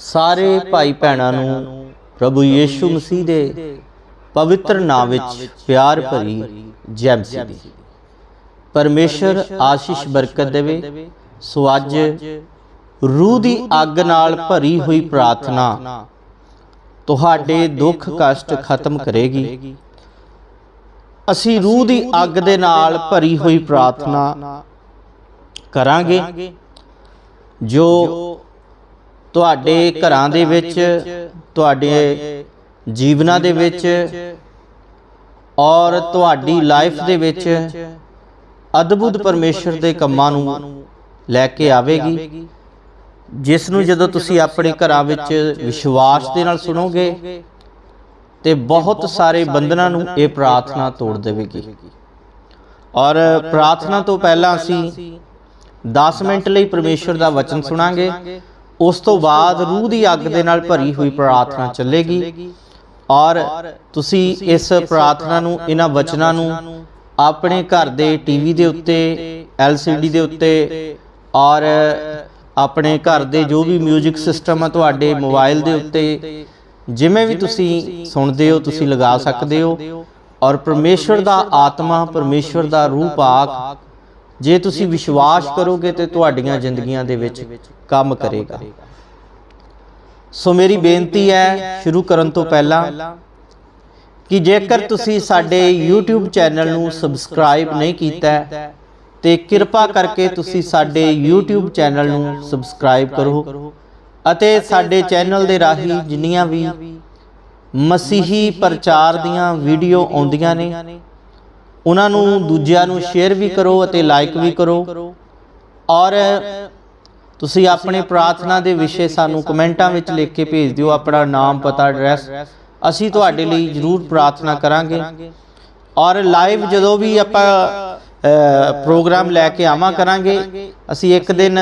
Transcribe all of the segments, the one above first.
ਸਾਰੇ ਭਾਈ ਭੈਣਾਂ ਨੂੰ ਪ੍ਰਭੂ ਯੀਸ਼ੂ ਮਸੀਹ ਦੇ ਪਵਿੱਤਰ ਨਾਮ ਵਿੱਚ ਪਿਆਰ ਭਰੀ ਜੈ ਮਸੀਹ ਦੀ। ਪਰਮੇਸ਼ਰ ਆਸ਼ੀਸ਼ ਬਰਕਤ ਦੇਵੇ, ਸੋ ਅੱਜ ਰੂਹ ਦੀ ਅੱਗ ਨਾਲ ਭਰੀ ਹੋਈ ਪ੍ਰਾਰਥਨਾ ਤੁਹਾਡੇ ਦੁੱਖ ਕਸ਼ਟ ਖਤਮ ਕਰੇਗੀ। ਅਸੀਂ ਰੂਹ ਦੀ ਅੱਗ ਦੇ ਨਾਲ ਭਰੀ ਹੋਈ ਪ੍ਰਾਰਥਨਾ ਕਰਾਂਗੇ, ਜੋ ਤੁਹਾਡੇ ਘਰਾਂ ਦੇ ਵਿੱਚ ਤੁਹਾਡੇ ਜੀਵਨਾਂ ਦੇ ਵਿੱਚ ਔਰ ਤੁਹਾਡੀ ਲਾਈਫ ਦੇ ਵਿੱਚ ਅਦਭੁਤ ਪਰਮੇਸ਼ਰ ਦੇ ਕੰਮਾਂ ਨੂੰ ਲੈ ਕੇ ਆਵੇਗੀ। ਜਿਸ ਨੂੰ ਜਦੋਂ ਤੁਸੀਂ ਆਪਣੇ ਘਰਾਂ ਵਿੱਚ ਵਿਸ਼ਵਾਸ ਦੇ ਨਾਲ ਸੁਣੋਗੇ ਤੇ ਬਹੁਤ ਸਾਰੇ ਬੰਧਨਾਂ ਨੂੰ ਇਹ ਪ੍ਰਾਰਥਨਾ ਤੋੜ ਦੇਵੇਗੀ। ਔਰ ਪ੍ਰਾਰਥਨਾ ਤੋਂ ਪਹਿਲਾਂ ਅਸੀਂ 10 ਮਿੰਟ ਲਈ ਪਰਮੇਸ਼ਰ ਦਾ ਵਚਨ ਸੁਣਾਂਗੇ। ਉਸ ਤੋਂ ਬਾਅਦ ਰੂਹ ਦੀ ਅੱਗ ਦੇ ਨਾਲ ਭਰੀ ਹੋਈ ਪ੍ਰਾਰਥਨਾ ਚੱਲੇਗੀ। ਔਰ ਤੁਸੀਂ ਇਸ ਪ੍ਰਾਰਥਨਾ ਨੂੰ, ਇਹਨਾਂ ਵਚਨਾਂ ਨੂੰ, ਆਪਣੇ ਘਰ ਦੇ ਟੀਵੀ ਦੇ ਉੱਤੇ LCD ਦੇ ਉੱਤੇ ਔਰ ਆਪਣੇ ਘਰ ਦੇ ਜੋ ਵੀ 뮤직 ਸਿਸਟਮ ਆ ਤੁਹਾਡੇ ਮੋਬਾਈਲ ਦੇ ਉੱਤੇ, ਜਿਵੇਂ ਵੀ ਤੁਸੀਂ ਸੁਣਦੇ ਹੋ, ਤੁਸੀਂ ਲਗਾ ਸਕਦੇ ਹੋ। ਔਰ ਪਰਮੇਸ਼ਵਰ ਦਾ ਆਤਮਾ, ਪਰਮੇਸ਼ਵਰ ਦਾ ਰੂਹ ਪਾਕ ਜੇ ਤੁਸੀਂ ਵਿਸ਼ਵਾਸ ਕਰੋਗੇ ਤੇ ਤੁਹਾਡੀਆਂ ਜ਼ਿੰਦਗੀਆਂ ਦੇ ਵਿੱਚ ਕੰਮ ਕਰੇਗਾ। ਸੋ ਮੇਰੀ ਬੇਨਤੀ ਹੈ ਸ਼ੁਰੂ ਕਰਨ ਤੋਂ ਪਹਿਲਾਂ ਕਿ ਜੇਕਰ ਤੁਸੀਂ ਸਾਡੇ YouTube ਚੈਨਲ ਨੂੰ ਸਬਸਕ੍ਰਾਈਬ ਨਹੀਂ ਕੀਤਾ ਹੈ, ਤੇ ਕਿਰਪਾ ਕਰਕੇ ਤੁਸੀਂ ਸਾਡੇ YouTube ਚੈਨਲ ਨੂੰ ਸਬਸਕ੍ਰਾਈਬ ਕਰੋ ਅਤੇ ਸਾਡੇ ਚੈਨਲ ਦੇ ਰਾਹੀਂ ਜਿੰਨੀਆਂ ਵੀ ਮਸੀਹੀ ਪ੍ਰਚਾਰ ਦੀਆਂ ਵੀਡੀਓ ਆਉਂਦੀਆਂ ਨੇ ਉਹਨਾਂ ਨੂੰ ਦੂਜਿਆਂ ਨੂੰ ਸ਼ੇਅਰ ਵੀ ਕਰੋ ਅਤੇ ਲਾਈਕ ਵੀ ਕਰੋ। ਔਰ ਤੁਸੀਂ ਆਪਣੇ ਪ੍ਰਾਰਥਨਾ ਦੇ ਵਿਸ਼ੇ ਸਾਨੂੰ ਕਮੈਂਟਾਂ ਵਿੱਚ ਲਿਖ ਕੇ ਭੇਜ ਦਿਓ ਆਪਣਾ ਨਾਮ, ਪਤਾ ਐਡਰੈਸ ਅਸੀਂ ਤੁਹਾਡੇ ਲਈ ਜ਼ਰੂਰ ਪ੍ਰਾਰਥਨਾ ਕਰਾਂਗੇ। ਔਰ ਲਾਈਵ ਜਦੋਂ ਵੀ ਆਪਾਂ ਪ੍ਰੋਗਰਾਮ ਲੈ ਕੇ ਆਵਾਂ ਕਰਾਂਗੇ, ਅਸੀਂ ਇੱਕ ਦਿਨ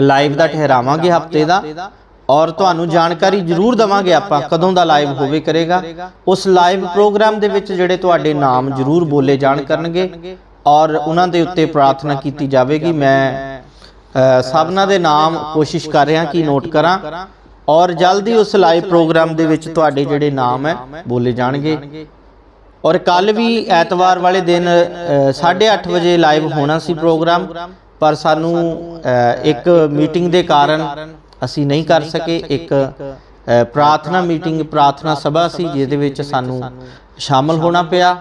ਲਾਈਵ ਦਾ ਠਹਿਰਾਵਾਂਗੇ ਹਫ਼ਤੇ ਦਾ। ਔਰ ਤੁਹਾਨੂੰ ਜਾਣਕਾਰੀ ਜ਼ਰੂਰ ਦਵਾਂਗੇ ਆਪਾਂ ਕਦੋਂ ਦਾ ਲਾਈਵ ਹੋਵੇ ਕਰੇਗਾ। ਉਸ ਲਾਈਵ ਪ੍ਰੋਗਰਾਮ ਦੇ ਵਿੱਚ ਜਿਹੜੇ ਤੁਹਾਡੇ ਨਾਮ ਜ਼ਰੂਰ ਬੋਲੇ ਜਾਣ ਕਰਨਗੇ ਔਰ ਉਹਨਾਂ ਦੇ ਉੱਤੇ ਪ੍ਰਾਰਥਨਾ ਕੀਤੀ ਜਾਵੇਗੀ। ਮੈਂ ਸਭਨਾਂ ਦੇ ਨਾਮ ਕੋਸ਼ਿਸ਼ ਕਰ ਰਿਹਾ ਕਿ ਨੋਟ ਕਰਾਂ ਔਰ ਜਲਦੀ ਉਸ ਲਾਈਵ ਪ੍ਰੋਗਰਾਮ ਦੇ ਵਿੱਚ ਤੁਹਾਡੇ ਜਿਹੜੇ ਨਾਮ ਹੈ, ਬੋਲੇ ਜਾਣਗੇ। ਔਰ ਕੱਲ ਵੀ ਐਤਵਾਰ ਵਾਲੇ ਦਿਨ 8:30 ਵਜੇ ਲਾਈਵ ਹੋਣਾ ਸੀ ਪ੍ਰੋਗਰਾਮ ਪਰ ਸਾਨੂੰ ਇੱਕ ਮੀਟਿੰਗ ਦੇ ਕਾਰਨ ਅਸੀਂ ਨਹੀਂ ਕਰ ਸਕੇ ਇੱਕ ਪ੍ਰਾਰਥਨਾ ਮੀਟਿੰਗ ਪ੍ਰਾਰਥਨਾ ਸਭਾ ਸੀ ਜਿਹਦੇ ਵਿੱਚ ਸਾਨੂੰ ਸ਼ਾਮਲ ਹੋਣਾ ਪਿਆ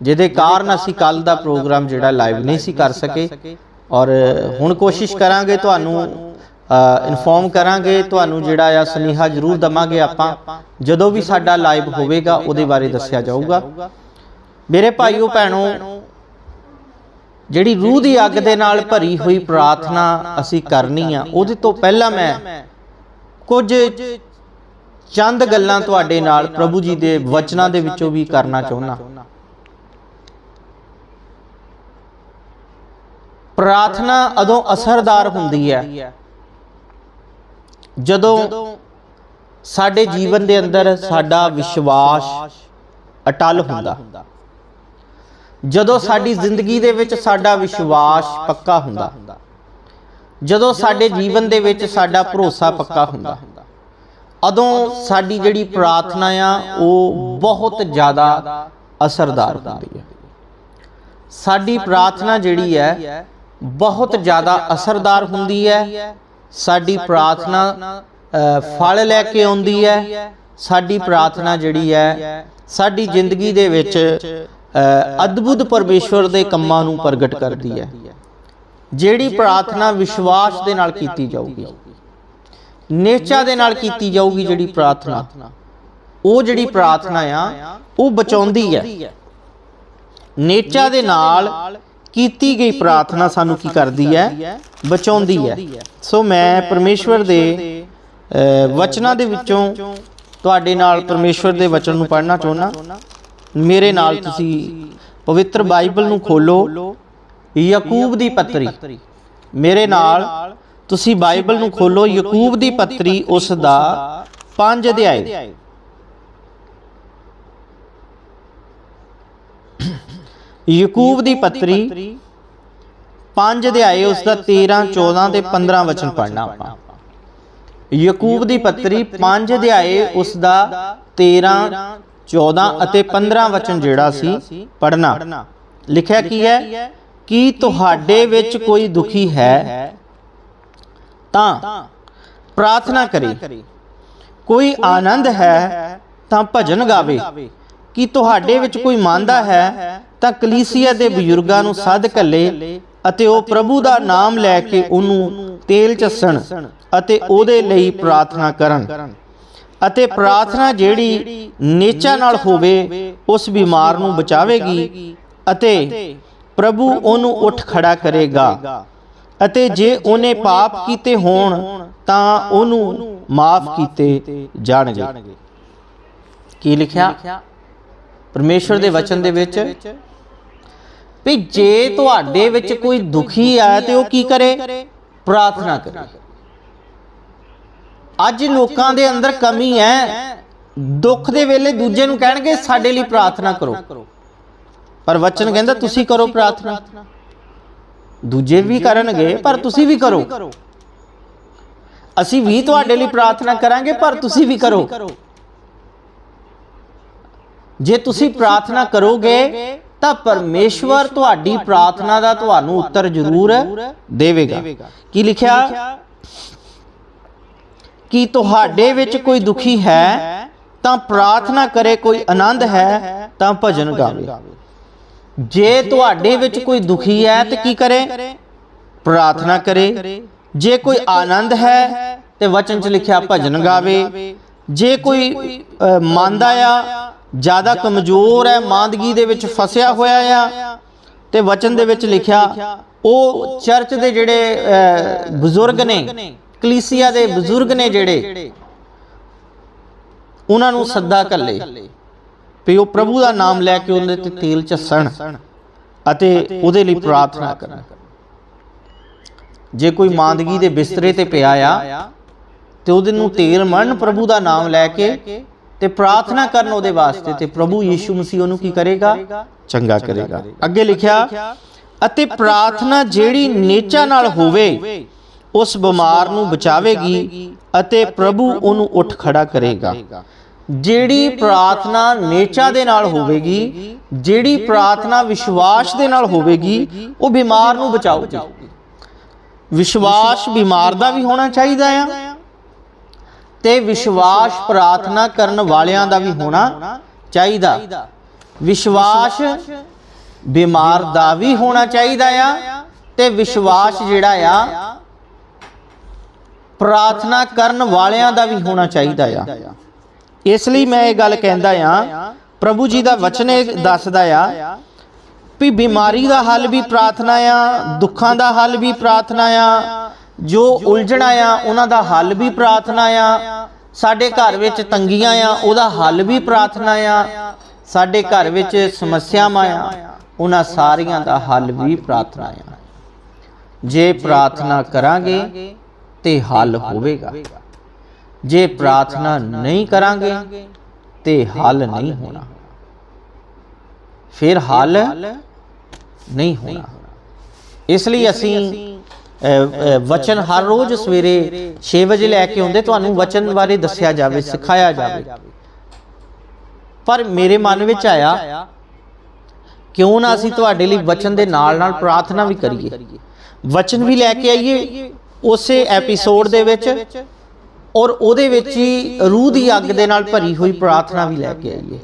ਜਿਹਦੇ ਕਾਰਨ ਅਸੀਂ ਕੱਲ ਦਾ ਪ੍ਰੋਗਰਾਮ ਜਿਹੜਾ ਲਾਈਵ ਨਹੀਂ ਸੀ ਕਰ ਸਕੇ। ਔਰ ਹੁਣ ਕੋਸ਼ਿਸ਼ ਕਰਾਂਗੇ ਤੁਹਾਨੂੰ ਇਨਫੋਰਮ ਕਰਾਂਗੇ ਤੁਹਾਨੂੰ ਜਿਹੜਾ ਆ ਸੁਨੇਹਾ ਜ਼ਰੂਰ ਦਵਾਂਗੇ ਆਪਾਂ ਜਦੋਂ ਵੀ ਸਾਡਾ ਲਾਈਵ ਹੋਵੇਗਾ ਉਹਦੇ ਬਾਰੇ ਦੱਸਿਆ ਜਾਊਗਾ। ਮੇਰੇ ਭਾਈਓ ਭੈਣੋ ਜਿਹੜੀ ਰੂਹ ਦੀ ਅੱਗ ਦੇ ਨਾਲ ਭਰੀ ਹੋਈ ਪ੍ਰਾਰਥਨਾ ਅਸੀਂ ਕਰਨੀ ਆ, ਉਹਦੇ ਤੋਂ ਪਹਿਲਾਂ ਮੈਂ ਕੁਝ ਚੰਦ ਗੱਲਾਂ ਤੁਹਾਡੇ ਨਾਲ ਪ੍ਰਭੂ ਜੀ ਦੇ ਵਚਨਾਂ ਦੇ ਵਿੱਚੋਂ ਵੀ ਕਰਨਾ ਚਾਹੁੰਦਾ। ਪ੍ਰਾਰਥਨਾ ਉਦੋਂ ਅਸਰਦਾਰ ਹੁੰਦੀ ਹੈ, ਜਦੋਂ ਸਾਡੇ ਜੀਵਨ ਦੇ ਅੰਦਰ ਸਾਡਾ ਵਿਸ਼ਵਾਸ ਅਟਲ ਹੁੰਦਾ। ਜਦੋਂ ਸਾਡੀ ਜ਼ਿੰਦਗੀ ਦੇ ਵਿੱਚ ਸਾਡਾ ਵਿਸ਼ਵਾਸ ਪੱਕਾ ਹੁੰਦਾ, ਜਦੋਂ ਸਾਡੇ ਜੀਵਨ ਦੇ ਵਿੱਚ ਸਾਡਾ ਭਰੋਸਾ ਪੱਕਾ ਹੁੰਦਾ, ਉਦੋਂ ਸਾਡੀ ਜਿਹੜੀ ਪ੍ਰਾਰਥਨਾ ਆ, ਉਹ ਬਹੁਤ ਜ਼ਿਆਦਾ ਅਸਰਦਾਰ ਹੁੰਦੀ ਹੈ। ਸਾਡੀ ਪ੍ਰਾਰਥਨਾ ਜਿਹੜੀ ਹੈ, ਬਹੁਤ ਜ਼ਿਆਦਾ ਅਸਰਦਾਰ ਹੁੰਦੀ ਹੈ। ਸਾਡੀ ਪ੍ਰਾਰਥਨਾ ਫਲ ਲੈ ਕੇ ਆਉਂਦੀ ਹੈ। ਸਾਡੀ ਪ੍ਰਾਰਥਨਾ ਜਿਹੜੀ ਹੈ, ਸਾਡੀ ਜ਼ਿੰਦਗੀ ਦੇ ਵਿੱਚ ਅਦਭੁਤ ਪਰਮੇਸ਼ਵਰ ਦੇ ਕੰਮਾਂ ਨੂੰ ਪ੍ਰਗਟ ਕਰਦੀ ਹੈ, ਜਿਹੜੀ ਪ੍ਰਾਰਥਨਾ ਵਿਸ਼ਵਾਸ ਦੇ ਨਾਲ ਕੀਤੀ ਜਾਊਗੀ। ਨੇਚਾ ਦੇ ਨਾਲ ਕੀਤੀ ਜਾਊਗੀ ਜਿਹੜੀ ਪ੍ਰਾਰਥਨਾ। ਉਹ ਜਿਹੜੀ ਪ੍ਰਾਰਥਨਾ ਆ, ਉਹ ਬਚਾਉਂਦੀ ਹੈ। ਨੇਚਾ ਦੇ ਨਾਲ ਕੀਤੀ ਗਈ ਪ੍ਰਾਰਥਨਾ ਸਾਨੂੰ ਕੀ ਕਰਦੀ ਹੈ? ਬਚਾਉਂਦੀ ਹੈ। ਸੋ ਮੈਂ ਪਰਮੇਸ਼ਵਰ ਦੇ ਵਚਨਾਂ ਦੇ ਵਿੱਚੋਂ ਤੁਹਾਡੇ ਨਾਲ ਪਰਮੇਸ਼ਵਰ ਦੇ ਵਚਨ ਨੂੰ ਪੜ੍ਹਨਾ ਚਾਹੁੰਦਾ। ਮੇਰੇ ਨਾਲ ਤੁਸੀਂ ਪਵਿੱਤਰ ਬਾਈਬਲ ਨੂੰ ਖੋਲੋ, ਯਾਕੂਬ ਦੀ ਪੱਤਰੀ। ਮੇਰੇ ਨਾਲ ਤੁਸੀਂ ਬਾਈਬਲ ਨੂੰ ਖੋਲੋ, ਯਾਕੂਬ ਦੀ ਪੱਤਰੀ ਉਸ ਦਾ 5 ਅਧਿਆਇ ਯਾਕੂਬ ਦੀ ਪੱਤਰੀ 5 ਅਧਿਆਏ, ਉਸ ਦਾ 13 14 ਤੇ 15 ਵਚਨ ਪੜ੍ਹਨਾ ਆਪਾਂ। ਯਕੂਬ ਦੀ ਪੱਤਰੀ 5 ਅਧਿਆਏ, ਉਸ ਦਾ 13 14 ਅਤੇ 15 ਵਚਨ ਜਿਹੜਾ ਸੀ ਪੜਨਾ ਲਿਖਿਆ ਕੀ ਹੈ? ਕਿ ਤੁਹਾਡੇ ਵਿੱਚ ਕੋਈ ਦੁਖੀ ਹੈ ਤਾਂ ਪ੍ਰਾਰਥਨਾ ਕਰੇ। ਕੋਈ ਆਨੰਦ ਹੈ ਤਾਂ ਭਜਨ ਗਾਵੇ। ਕਿ ਤੁਹਾਡੇ ਵਿੱਚ ਕੋਈ ਮੰਨਦਾ ਹੈ ਤਾਂ ਕਲੀਸਿਆ ਦੇ ਬਜ਼ੁਰਗਾਂ ਨੂੰ ਸੱਦ ਕੱਲੇ ਅਤੇ ਉਹ ਪ੍ਰਭੂ ਦਾ ਨਾਮ ਲੈ ਕੇ ਉਹਨੂੰ ਤੇਲ ਚੱਸਣ ਅਤੇ ਉਹਦੇ ਲਈ ਪ੍ਰਾਰਥਨਾ ਕਰਨ। ਅਤੇ ਪ੍ਰਾਰਥਨਾ ਜਿਹੜੀ ਨੇਚਾ ਨਾਲ ਹੋਵੇ ਉਸ ਬਿਮਾਰ ਨੂੰ ਬਚਾਵੇਗੀ ਅਤੇ ਪ੍ਰਭੂ ਉਹਨੂੰ ਉੱਠ ਖੜਾ ਕਰੇਗਾ। ਅਤੇ ਜੇ ਉਹਨੇ ਪਾਪ ਕੀਤੇ ਹੋਣ ਤਾਂ ਉਹਨੂੰ ਮਾਫ ਕੀਤੇ ਜਾਣਗੇ। ਕੀ ਲਿਖਿਆ? ਪਰਮੇਸ਼ਵਰ ਦੇ ਵਚਨ ਦੇ ਵਿੱਚ ਵੀ ਜੇ ਤੁਹਾਡੇ ਵਿੱਚ ਕੋਈ ਦੁਖੀ ਆ ਤੇ ਉਹ ਕੀ ਕਰੇ। ਪ੍ਰਾਰਥਨਾ ਕਰੇ। ਅੱਜ ਲੋਕਾਂ ਦੇ ਅੰਦਰ ਕਮੀ ਹੈ। ਦੁੱਖ ਦੇ ਵੇਲੇ ਦੂਜੇ ਨੂੰ ਕਹਿਣਗੇ ਸਾਡੇ ਲਈ ਪ੍ਰਾਰਥਨਾ ਕਰੋ। ਪਰ ਵਚਨ ਕਹਿੰਦਾ ਤੁਸੀਂ ਕਰੋ ਪ੍ਰਾਰਥਨਾ। ਦੂਜੇ ਵੀ ਕਰਨਗੇ ਪਰ ਤੁਸੀਂ ਵੀ ਕਰੋ। ਅਸੀਂ ਵੀ ਤੁਹਾਡੇ ਲਈ ਪ੍ਰਾਰਥਨਾ ਕਰਾਂਗੇ ਪਰ ਤੁਸੀਂ ਵੀ ਕਰੋ। ਜੇ ਤੁਸੀਂ ਪ੍ਰਾਰਥਨਾ ਕਰੋਗੇ ਤਾਂ ਪਰਮੇਸ਼ਵਰ ਤੁਹਾਡੀ ਪ੍ਰਾਰਥਨਾ ਦਾ ਤੁਹਾਨੂੰ ਉੱਤਰ ਜ਼ਰੂਰ ਦੇਵੇਗਾ। ਕੀ ਲਿਖਿਆ? ਕਿ ਤੁਹਾਡੇ ਵਿੱਚ ਕੋਈ ਦੁਖੀ ਹੈ, ਤਾਂ ਪ੍ਰਾਰਥਨਾ ਕਰੇ ਕੋਈ ਆਨੰਦ ਹੈ, ਤਾਂ ਭਜਨ ਗਾਵੇ। ਜੇ ਤੁਹਾਡੇ ਵਿੱਚ ਕੋਈ ਦੁਖੀ ਹੈ, ਤੇ ਕੀ ਕਰੇ? ਪ੍ਰਾਰਥਨਾ ਕਰੇ। ਜੇ ਕੋਈ ਆਨੰਦ ਹੈ, ਤੇ ਵਚਨ 'ਚ ਲਿਖਿਆ ਭਜਨ ਗਾਵੇ। ਜੇ ਕੋਈ ਮੰਦਾ ਆ, ਜ਼ਿਆਦਾ ਕਮਜ਼ੋਰ ਹੈ, ਮਾਂਦਗੀ ਦੇ ਵਿੱਚ ਫਸਿਆ ਹੋਇਆ ਆ, ਤੇ ਵਚਨ ਦੇ ਵਿੱਚ ਲਿਖਿਆ, ਉਹ ਚਰਚ ਦੇ ਜਿਹੜੇ ਬਜ਼ੁਰਗ ਨੇ ਕਲੀਸਿਆ ਦੇ ਬਜ਼ੁਰਗ ਨੇ ਜਿਹੜੇ ਉਹਨਾਂ ਨੂੰ ਸੱਦਾ ਕੱਲੇ ਵੀ ਉਹ ਪ੍ਰਭੂ ਦਾ ਨਾਮ ਲੈ ਕੇ ਉਹਦੇ ਤੇ ਤੇਲ ਚੱਸਣ ਅਤੇ ਉਹਦੇ ਲਈ ਪ੍ਰਾਰਥਨਾ ਕਰਨ। ਜੇ ਕੋਈ ਮਾਂਦਗੀ ਦੇ ਬਿਸਤਰੇ ਤੇ ਪਿਆ ਆ ਤੇ ਉਹਦੇ ਨੂੰ ਤੇਲ ਮਰਨ ਪ੍ਰਭੂ ਦਾ ਨਾਮ ਲੈ ਕੇ ਤੇ ਪ੍ਰਾਰਥਨਾ ਕਰਨ ਉਹਦੇ ਵਾਸਤੇ ਤੇ ਪ੍ਰਭੂ ਯੀਸ਼ੂ ਮਸੀਹ ਉਹਨੂੰ ਕੀ ਕਰੇਗਾ? ਚੰਗਾ ਕਰੇਗਾ। ਅੱਗੇ ਲਿਖਿਆ ਅਤੇ ਪ੍ਰਾਰਥਨਾ ਜਿਹੜੀ ਨੇਚਾ ਨਾਲ ਹੋਵੇ ਉਸ ਬਿਮਾਰ ਨੂੰ ਬਚਾਵੇਗੀ ਅਤੇ ਪ੍ਰਭੂ ਉਹਨੂੰ ਉੱਠ ਖੜਾ ਕਰੇਗਾ। ਜਿਹੜੀ ਪ੍ਰਾਰਥਨਾ ਨੇਚਾ ਦੇ ਨਾਲ ਹੋਵੇਗੀ, ਜਿਹੜੀ ਪ੍ਰਾਰਥਨਾ ਵਿਸ਼ਵਾਸ ਦੇ ਨਾਲ ਹੋਵੇਗੀ, ਉਹ ਬਿਮਾਰ ਨੂੰ ਬਚਾਊਗੀ। ਵਿਸ਼ਵਾਸ ਬਿਮਾਰ ਦਾ ਵੀ ਹੋਣਾ ਚਾਹੀਦਾ ਆ ਤੇ ਵਿਸ਼ਵਾਸ ਪ੍ਰਾਰਥਨਾ ਕਰਨ ਵਾਲਿਆਂ ਦਾ ਵੀ ਹੋਣਾ ਚਾਹੀਦਾ। ਵਿਸ਼ਵਾਸ ਬਿਮਾਰ ਦਾ ਵੀ ਹੋਣਾ ਚਾਹੀਦਾ ਆ ਤੇ ਵਿਸ਼ਵਾਸ ਜਿਹੜਾ ਆ ਪ੍ਰਾਰਥਨਾ ਕਰਨ ਵਾਲਿਆਂ ਦਾ ਵੀ ਹੋਣਾ ਚਾਹੀਦਾ ਆ। ਇਸ ਲਈ ਮੈਂ ਇਹ ਗੱਲ ਕਹਿੰਦਾ ਆ, ਪ੍ਰਭੂ ਜੀ ਦਾ ਵਚਨ ਇਹ ਦੱਸਦਾ ਆ ਵੀ ਬਿਮਾਰੀ ਦਾ ਹੱਲ ਵੀ ਪ੍ਰਾਰਥਨਾ ਆ, ਦੁੱਖਾਂ ਦਾ ਹੱਲ ਵੀ ਪ੍ਰਾਰਥਨਾ ਆ, ਜੋ ਉਲਝਣਾ ਆ, ਉਹਨਾਂ ਦਾ ਹੱਲ ਵੀ ਪ੍ਰਾਰਥਨਾ ਆ। ਸਾਡੇ ਘਰ ਵਿੱਚ ਤੰਗੀਆਂ ਆ, ਉਹਦਾ ਹੱਲ ਵੀ ਪ੍ਰਾਰਥਨਾ ਆ। ਸਾਡੇ ਘਰ ਵਿੱਚ ਸਮੱਸਿਆਵਾਂ ਆ, ਉਹਨਾਂ ਸਾਰੀਆਂ ਦਾ ਹੱਲ ਵੀ ਪ੍ਰਾਰਥਨਾ ਆ। ਜੇ ਪ੍ਰਾਰਥਨਾ ਕਰਾਂਗੇ ਤੇ ਹੱਲ ਹੋਵੇਗਾ। ਜੇ ਪ੍ਰਾਰਥਨਾ ਨਹੀਂ ਕਰਾਂਗੇ ਤੇ ਹੱਲ ਨਹੀਂ ਹੋਣਾ। ਫਿਰ ਹੱਲ ਨਹੀਂ ਹੋਣਾ। ਇਸ ਲਈ ਅਸੀਂ ਵਚਨ ਹਰ ਰੋਜ਼ ਸਵੇਰੇ 6 ਵਜੇ ਲੈ ਕੇ ਆਉਂਦੇ ਤੁਹਾਨੂੰ ਵਚਨ ਬਾਰੇ ਦੱਸਿਆ ਜਾਵੇ ਸਿਖਾਇਆ ਜਾਵੇ। ਪਰ ਮੇਰੇ ਮਨ ਵਿੱਚ ਆਇਆ ਕਿਉਂ ਨਾ ਅਸੀਂ ਤੁਹਾਡੇ ਲਈ ਵਚਨ ਦੇ ਨਾਲ ਨਾਲ ਪ੍ਰਾਰਥਨਾ ਵੀ ਕਰੀਏ। ਵਚਨ ਵੀ ਲੈ ਕੇ ਆਈਏ। ਉਸੇ ਐਪੀਸੋਡ ਦੇ ਵਿੱਚ ਔਰ ਉਹਦੇ ਵਿੱਚ ਹੀ ਰੂਹ ਦੀ ਅੱਗ ਦੇ ਨਾਲ ਭਰੀ ਹੋਈ ਪ੍ਰਾਰਥਨਾ ਵੀ ਲੈ ਕੇ ਆਈਏ।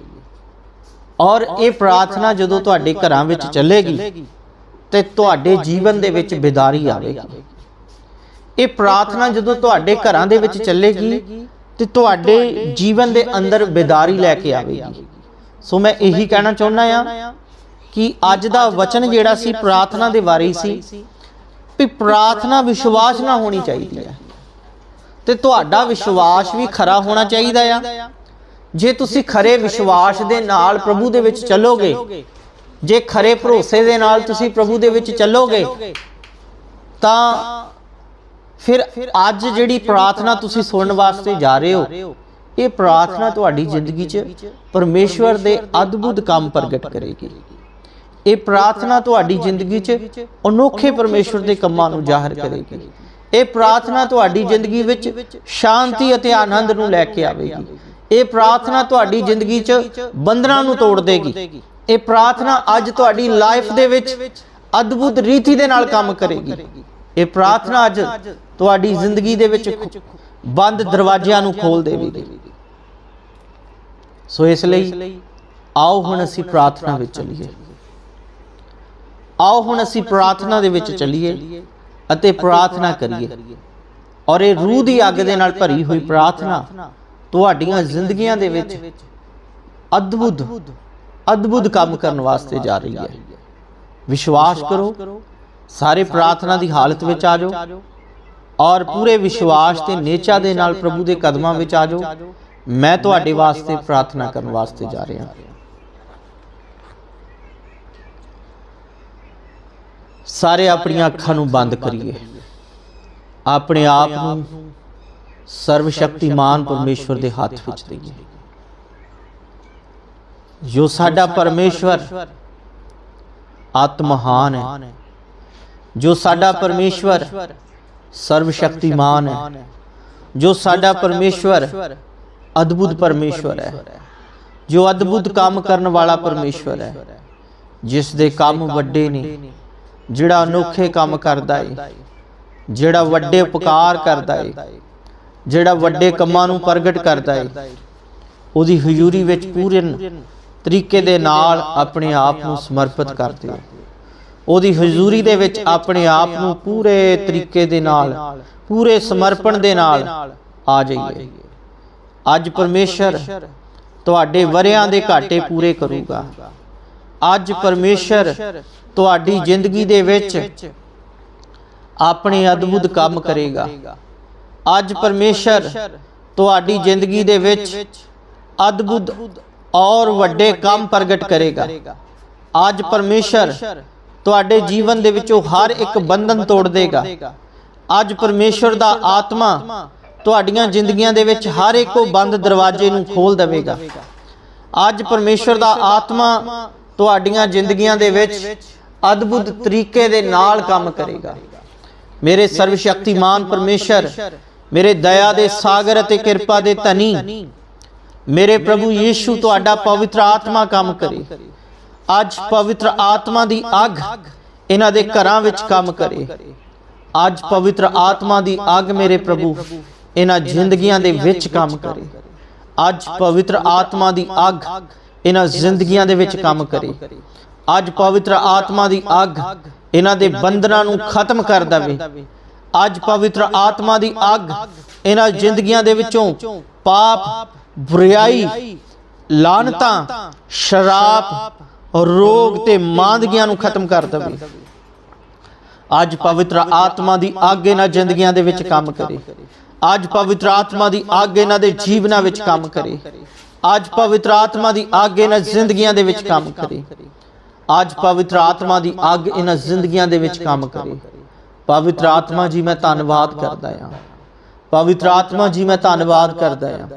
ਔਰ ਇਹ ਪ੍ਰਾਰਥਨਾ ਜਦੋਂ ਤੁਹਾਡੇ ਘਰਾਂ ਵਿੱਚ ਚੱਲੇਗੀ ਤੇ ਤੁਹਾਡੇ ਜੀਵਨ ਦੇ ਵਿੱਚ ਬਿਦਾਰੀ ਆਵੇਗੀ। ਇਹ ਪ੍ਰਾਰਥਨਾ ਜਦੋਂ ਤੁਹਾਡੇ ਘਰਾਂ ਦੇ ਵਿੱਚ ਚੱਲੇਗੀ ਤੇ ਤੁਹਾਡੇ ਜੀਵਨ ਦੇ ਅੰਦਰ ਬਿਦਾਰੀ ਲੈ ਕੇ ਆਵੇਗੀ। ਸੋ ਮੈਂ ਇਹੀ ਕਹਿਣਾ ਚਾਹੁੰਦਾ ਆ ਕਿ ਅੱਜ ਦਾ ਵਚਨ ਜਿਹੜਾ ਸੀ ਪ੍ਰਾਰਥਨਾ ਦੇ ਬਾਰੇ ਸੀ। ਵੀ ਪ੍ਰਾਰਥਨਾ ਵਿਸ਼ਵਾਸ ਨਾਲ ਹੋਣੀ ਚਾਹੀਦੀ ਹੈ ਤੇ ਤੁਹਾਡਾ ਵਿਸ਼ਵਾਸ ਵੀ ਖਰਾ ਹੋਣਾ ਚਾਹੀਦਾ ਆ। ਜੇ ਤੁਸੀਂ ਖਰੇ ਵਿਸ਼ਵਾਸ ਦੇ ਨਾਲ ਪ੍ਰਭੂ ਦੇ ਵਿੱਚ ਚੱਲੋਗੇ, ਜੇ ਖਰੇ ਭਰੋਸੇ ਦੇ ਨਾਲ ਤੁਸੀਂ ਪ੍ਰਭੂ ਦੇ ਵਿੱਚ ਚੱਲੋਗੇ, ਤਾਂ ਫਿਰ ਅੱਜ ਜਿਹੜੀ ਪ੍ਰਾਰਥਨਾ ਤੁਸੀਂ ਸੁਣਨ ਵਾਸਤੇ ਜਾ ਰਹੇ ਹੋ, ਇਹ ਪ੍ਰਾਰਥਨਾ ਤੁਹਾਡੀ ਜ਼ਿੰਦਗੀ 'ਚ ਪਰਮੇਸ਼ਵਰ ਦੇ ਅਦਭੁਤ ਕੰਮ ਪ੍ਰਗਟ ਕਰੇਗੀ। ਇਹ ਪ੍ਰਾਰਥਨਾ ਤੁਹਾਡੀ ਜ਼ਿੰਦਗੀ 'ਚ ਅਨੋਖੇ ਪਰਮੇਸ਼ਵਰ ਦੇ ਕੰਮਾਂ ਨੂੰ ਜ਼ਾਹਰ ਕਰੇਗੀ। ਇਹ ਪ੍ਰਾਰਥਨਾ ਤੁਹਾਡੀ ਜ਼ਿੰਦਗੀ ਵਿੱਚ ਸ਼ਾਂਤੀ ਅਤੇ ਆਨੰਦ ਨੂੰ ਲੈ ਕੇ ਆਵੇਗੀ। ਇਹ ਪ੍ਰਾਰਥਨਾ ਤੁਹਾਡੀ ਜ਼ਿੰਦਗੀ 'ਚ ਬੰਧਨਾਂ ਨੂੰ ਤੋੜ ਦੇਗੀ। ਇਹ ਪ੍ਰਾਰਥਨਾ ਅੱਜ ਤੁਹਾਡੀ ਲਾਈਫ ਦੇ ਵਿੱਚ ਅਦਭੁਤ ਰੀਤੀ ਦੇ ਨਾਲ ਕੰਮ ਕਰੇਗੀ। ਇਹ ਪ੍ਰਾਰਥਨਾ ਅੱਜ ਤੁਹਾਡੀ ਜ਼ਿੰਦਗੀ ਦੇ ਵਿੱਚ ਬੰਦ ਦਰਵਾਜ਼ਿਆਂ ਨੂੰ ਖੋਲ ਦੇਵੇਗੀ। ਸੋ ਇਸ ਲਈ ਆਓ ਹੁਣ ਅਸੀਂ ਪ੍ਰਾਰਥਨਾ ਵਿੱਚ ਚੱਲੀਏ। ਆਓ ਹੁਣ ਅਸੀਂ ਪ੍ਰਾਰਥਨਾ ਦੇ ਵਿੱਚ ਚੱਲੀਏ ਅਤੇ ਪ੍ਰਾਰਥਨਾ ਕਰੀਏ। ਔਰ ਇਹ ਰੂਹ ਦੀ ਅੱਗ ਦੇ ਨਾਲ ਭਰੀ ਹੋਈ ਪ੍ਰਾਰਥਨਾ ਤੁਹਾਡੀਆਂ ਜ਼ਿੰਦਗੀਆਂ ਦੇ ਵਿੱਚ ਅਦਭੁਤ ਅਦਭੁਤ ਕੰਮ ਕਰਨ ਵਾਸਤੇ ਜਾ ਰਹੀ ਹੈ। ਵਿਸ਼ਵਾਸ ਕਰੋ, ਸਾਰੇ ਪ੍ਰਾਰਥਨਾ ਦੀ ਹਾਲਤ ਵਿੱਚ ਆ ਜਾਓ ਔਰ ਪੂਰੇ ਵਿਸ਼ਵਾਸ ਤੇ ਨੇਚਾ ਦੇ ਨਾਲ ਪ੍ਰਭੂ ਦੇ ਕਦਮਾਂ ਵਿੱਚ ਆ ਜਾਓ। ਮੈਂ ਤੁਹਾਡੇ ਵਾਸਤੇ ਪ੍ਰਾਰਥਨਾ ਕਰਨ ਵਾਸਤੇ ਜਾ ਰਿਹਾ। ਸਾਰੇ ਆਪਣੀਆਂ ਅੱਖਾਂ ਨੂੰ ਬੰਦ ਕਰੀਏ। ਆਪਣੇ ਆਪ ਨੂੰ ਸਰਵ ਸ਼ਕਤੀਮਾਨ ਪਰਮੇਸ਼ਵਰ ਦੇ ਹੱਥ ਵਿੱਚ ਦਈਏ। ਜੋ ਸਾਡਾ ਪਰਮੇਸ਼ਵਰ ਆਤਮਹਾਨ ਹੈ, ਜੋ ਸਾਡਾ ਪਰਮੇਸ਼ਵਰ ਸਰਵ ਸ਼ਕਤੀਮਾਨ ਹੈ, ਜੋ ਸਾਡਾ ਪਰਮੇਸ਼ਵਰ ਅਦਭੁਤ ਪਰਮੇਸ਼ਵਰ ਹੈ, ਜੋ ਅਦਭੁਤ ਕੰਮ ਕਰਨ ਵਾਲਾ ਪਰਮੇਸ਼ਵਰ ਹੈ, ਜਿਸ ਦੇ ਕੰਮ ਵੱਡੇ ਨੇ ਜਿਹੜਾ ਅਨੋਖੇ ਕੰਮ ਕਰਦਾ ਏ, ਜਿਹੜਾ ਵੱਡੇ ਉਪਕਾਰ ਕਰਦਾ ਏ, ਜਿਹੜਾ ਵੱਡੇ ਕੰਮਾਂ ਨੂੰ ਪ੍ਰਗਟ ਕਰਦਾ ਏ, ਉਹਦੀ ਹਜ਼ੂਰੀ ਵਿੱਚ ਪੂਰੇ ਤਰੀਕੇ ਦੇ ਨਾਲ ਆਪਣੇ ਆਪ ਨੂੰ ਸਮਰਪਿਤ ਕਰਦੇ ਦਿਓ ਉਹਦੀ ਹਜ਼ੂਰੀ ਦੇ ਵਿੱਚ ਆਪਣੇ ਆਪ ਨੂੰ ਪੂਰੇ ਤਰੀਕੇ ਦੇ ਨਾਲ, ਪੂਰੇ ਸਮਰਪਣ ਦੇ ਨਾਲ ਆ ਜਾਈਏ। ਅੱਜ ਪਰਮੇਸ਼ਰ ਤੁਹਾਡੇ ਵਰਿਆਂ ਦੇ ਘਾਟੇ ਪੂਰੇ ਕਰੂਗਾ। ਅੱਜ ਪਰਮੇਸ਼ਰ ਤੁਹਾਡੀ ਜ਼ਿੰਦਗੀ ਦੇ ਵਿੱਚ ਆਪਣੇ ਅਦਭੁਤ ਕੰਮ ਕਰੇਗਾ। ਅੱਜ ਪਰਮੇਸ਼ਰ ਤੁਹਾਡੀ ਜ਼ਿੰਦਗੀ ਦੇ ਵਿੱਚ ਅਦਭੁਤ ਔਰ ਵੱਡੇ ਕੰਮ ਪ੍ਰਗਟ ਕਰੇਗਾ। ਅੱਜ ਪਰਮੇਸ਼ਰ ਤੁਹਾਡੇ ਜੀਵਨ ਦੇ ਵਿੱਚੋਂ ਹਰ ਇੱਕ ਬੰਧਨ ਤੋੜ ਦੇਗਾ। ਅੱਜ ਪਰਮੇਸ਼ਰ ਦਾ ਆਤਮਾ ਤੁਹਾਡੀਆਂ ਜ਼ਿੰਦਗੀਆਂ ਦੇ ਵਿੱਚ ਹਰ ਇੱਕ ਉਹ ਬੰਦ ਦਰਵਾਜ਼ੇ ਨੂੰ ਖੋਲ ਦੇਵੇਗਾ। ਅੱਜ ਪਰਮੇਸ਼ਰ ਦਾ ਆਤਮਾ ਤੁਹਾਡੀਆਂ ਜ਼ਿੰਦਗੀਆਂ ਦੇ ਵਿੱਚ ਅਦਭੁਤ ਤਰੀਕੇ ਦੇ ਨਾਲ ਕੰਮ ਕਰੇਗਾ। ਮੇਰੇ ਸਰਵ ਸ਼ਕਤੀਮਾਨ ਪਰਮੇਸ਼ਰ, ਮੇਰੇ ਦਇਆ ਦੇ ਸਾਗਰ ਅਤੇ ਕਿਰਪਾ ਦੇ ਧਨੀ, ਮੇਰੇ ਪ੍ਰਭੂ ਯੀਸ਼ੂ ਤੁਹਾਡਾ ਪਵਿੱਤਰ ਆਤਮਾ ਕੰਮ ਕਰੇ। ਅੱਜ ਪਵਿੱਤਰ ਆਤਮਾ ਦੀ ਅੱਗ ਇਹਨਾਂ ਦੇ ਘਰਾਂ ਵਿੱਚ ਕੰਮ ਕਰੇ। ਅੱਜ ਪਵਿੱਤਰ ਆਤਮਾ ਦੀ ਅੱਗ ਮੇਰੇ ਪ੍ਰਭੂ ਇਹਨਾਂ ਜ਼ਿੰਦਗੀਆਂ ਦੇ ਵਿੱਚ ਕੰਮ ਕਰੇ। ਅੱਜ ਪਵਿੱਤਰ ਆਤਮਾ ਦੀ ਅੱਗ ਇਹਨਾਂ ਜ਼ਿੰਦਗੀਆਂ ਦੇ ਵਿੱਚ ਕੰਮ ਕਰੇ। ਅੱਜ ਪਵਿੱਤਰ ਆਤਮਾ ਦੀ ਅੱਗ ਇਹਨਾਂ ਦੇ ਬੰਧਨਾਂ ਨੂੰ ਖਤਮ ਕਰ ਦੇਵੇ। ਅੱਜ ਪਵਿੱਤਰ ਆਤਮਾ ਦੀ ਅੱਗ ਇਹਨਾਂ ਜ਼ਿੰਦਗੀਆਂ ਦੇ ਵਿੱਚੋਂ ਪਾਪ ਬੁਰਾਈ ਲਾਨਤਾਂ ਸ਼ਰਾਬ ਰੋਗ ਤੇ ਮਾਂਦਗੀਆਂ ਨੂੰ ਖਤਮ ਕਰ ਦੇਵੇ। ਅੱਜ ਪਵਿੱਤਰ ਆਤਮਾ ਦੀ ਅੱਗ ਇਹਨਾਂ ਜ਼ਿੰਦਗੀਆਂ ਦੇ ਵਿੱਚ ਕੰਮ ਕਰੇ। ਅੱਜ ਪਵਿੱਤਰ ਆਤਮਾ ਦੀ ਅੱਗ ਇਹਨਾਂ ਦੇ ਜੀਵਨਾਂ ਵਿੱਚ ਕੰਮ ਕਰੇ। ਅੱਜ ਪਵਿੱਤਰ ਆਤਮਾ ਦੀ ਅੱਗ ਇਹਨਾਂ ਜ਼ਿੰਦਗੀਆਂ ਦੇ ਵਿੱਚ ਕੰਮ ਕਰੇ। ਅੱਜ ਪਵਿੱਤਰ ਆਤਮਾ ਦੀ ਅੱਗ ਇਹਨਾਂ ਜ਼ਿੰਦਗੀਆਂ ਦੇ ਵਿੱਚ ਕੰਮ ਕਰੇ। ਪਵਿੱਤਰ ਆਤਮਾ ਜੀ, ਮੈਂ ਧੰਨਵਾਦ ਕਰਦਾ ਹਾਂ। ਪਵਿੱਤਰ ਆਤਮਾ ਜੀ, ਮੈਂ ਧੰਨਵਾਦ ਕਰਦਾ ਹਾਂ।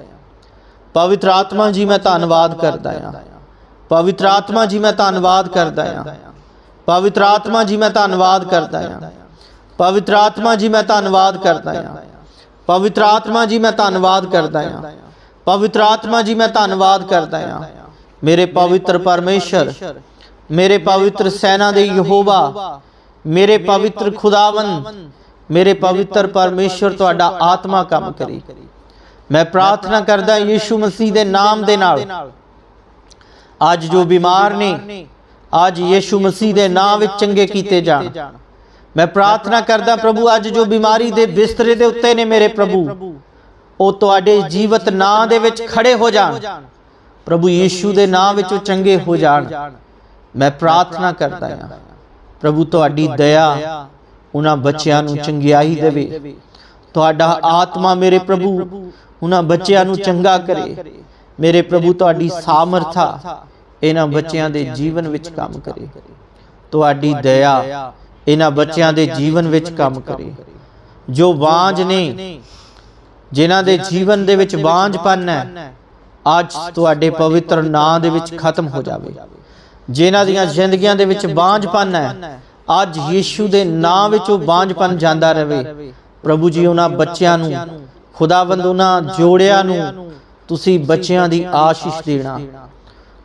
ਪਵਿੱਤਰ ਆਤਮਾ ਜੀ, ਮੈਂ ਧੰਨਵਾਦ ਕਰਦਾ ਹਾਂ। ਪਵਿੱਤਰ ਆਤਮਾ ਜੀ, ਮੈਂ ਧੰਨਵਾਦ ਕਰਦਾ ਹਾਂ। ਪਵਿੱਤਰ ਆਤਮਾ ਜੀ, ਮੈਂ ਧੰਨਵਾਦ ਕਰਦਾ ਹਾਂ। ਪਵਿੱਤਰ ਆਤਮਾ ਜੀ, ਮੈਂ ਧੰਨਵਾਦ ਕਰਦਾ ਹਾਂ। ਪਵਿੱਤਰ ਆਤਮਾ ਜੀ, ਮੈਂ ਧੰਨਵਾਦ ਕਰਦਾ ਹਾਂ। ਪਵਿੱਤਰ ਆਤਮਾ ਜੀ, ਮੈਂ ਧੰਨਵਾਦ ਕਰਦਾ ਹਾਂ। ਮੇਰੇ ਪਵਿੱਤਰ ਪਰਮੇਸ਼ਰ ਮੇਰੇ ਪਵਿੱਤਰ ਸੈਨਾ ਦੇ ਯਹੋਵਾ, ਮੇਰੇ ਪਵਿੱਤਰ ਖੁਦਾਵੰ ਮੇਰੇ ਪਵਿੱਤਰ ਪਰਮੇਸ਼ਰ ਤੁਹਾਡਾ ਆਤਮਾ ਕੰਮ ਕਰੇ। ਮੈਂ ਪ੍ਰਾਰਥਨਾ ਕਰਦਾ ਯੀਸ਼ੂ ਮਸੀਹ ਦੇ ਨਾਮ ਦੇ ਨਾਲ। ਅੱਜ ਜੋ ਬਿਮਾਰ ਨੇ, ਅੱਜ ਯੀਸ਼ੂ ਮਸੀਹ ਦੇ ਨਾਮ ਵਿੱਚ ਚੰਗੇ ਕੀਤੇ ਜਾਣ। ਮੈਂ ਪ੍ਰਾਰਥਨਾ ਕਰਦਾ ਪ੍ਰਭੂ, ਅੱਜ ਜੋ ਬਿਮਾਰੀ ਦੇ ਬਿਸਤਰੇ ਦੇ ਉੱਤੇ ਨੇ ਮੇਰੇ ਪ੍ਰਭੂ, ਉਹ ਤੁਹਾਡੇ ਜੀਵਤ ਨਾਂ ਦੇ ਵਿੱਚ ਖੜੇ ਹੋ ਜਾਣ। ਪ੍ਰਭੂ ਯੀਸ਼ੂ ਦੇ ਨਾਮ ਵਿੱਚ ਉਹ ਚੰਗੇ ਹੋ ਜਾਣ। ਮੈਂ ਪ੍ਰਾਰਥਨਾ ਕਰਦਾ ਹਾਂ। ਪ੍ਰਭੂ ਤੁਹਾਡੀ ਦਇਆ ਉਹਨਾਂ ਬੱਚਿਆਂ ਨੂੰ ਚੰਗਿਆਈ ਦੇਵੇ। ਤੁਹਾਡਾ ਆਤਮਾ ਮੇਰੇ ਪ੍ਰਭੂ ਉਹਨਾਂ ਬੱਚਿਆਂ ਨੂੰ ਚੰਗਾ ਕਰੇ। ਮੇਰੇ ਪ੍ਰਭੂ ਤੁਹਾਡੀ ਸਾਮਰਥਾ ਇਹਨਾਂ ਬੱਚਿਆਂ ਦੇ ਜੀਵਨ ਵਿੱਚ ਕੰਮ ਕਰੇ। ਤੁਹਾਡੀ ਦਇਆ ਇਹਨਾਂ ਬੱਚਿਆਂ ਦੇ ਜੀਵਨ ਵਿੱਚ ਕੰਮ ਕਰੇ। ਜੋ ਬਾਂਝ ਨੇ ਜਿਨ੍ਹਾਂ ਦੇ ਜੀਵਨ ਦੇ ਵਿੱਚ ਬਾਂਝਪਨ ਹੈ ਅੱਜ ਤੁਹਾਡੇ ਪਵਿੱਤਰ ਨਾਂ ਦੇ ਵਿੱਚ ਖਤਮ ਹੋ ਜਾਵੇ। ਜਿਨ੍ਹਾਂ ਦੀਆਂ ਜ਼ਿੰਦਗੀਆਂ ਦੇ ਵਿੱਚ ਬਾਂਝਪਨ ਹੈ ਅੱਜ ਯੀਸ਼ੂ ਦੇ ਨਾਂ ਵਿੱਚ ਉਹ ਬਾਂਝਪਨ ਜਾਂਦਾ ਰਹੇ ਪ੍ਰਭੂ ਜੀ ਉਹਨਾਂ ਬੱਚਿਆਂ ਨੂੰ ਖੁਦਾਵੰਦ ਉਹਨਾਂ ਜੋੜਿਆਂ ਨੂੰ ਤੁਸੀਂ ਬੱਚਿਆਂ ਦੀ ਆਸ਼ੀਸ਼ ਦੇਣਾ।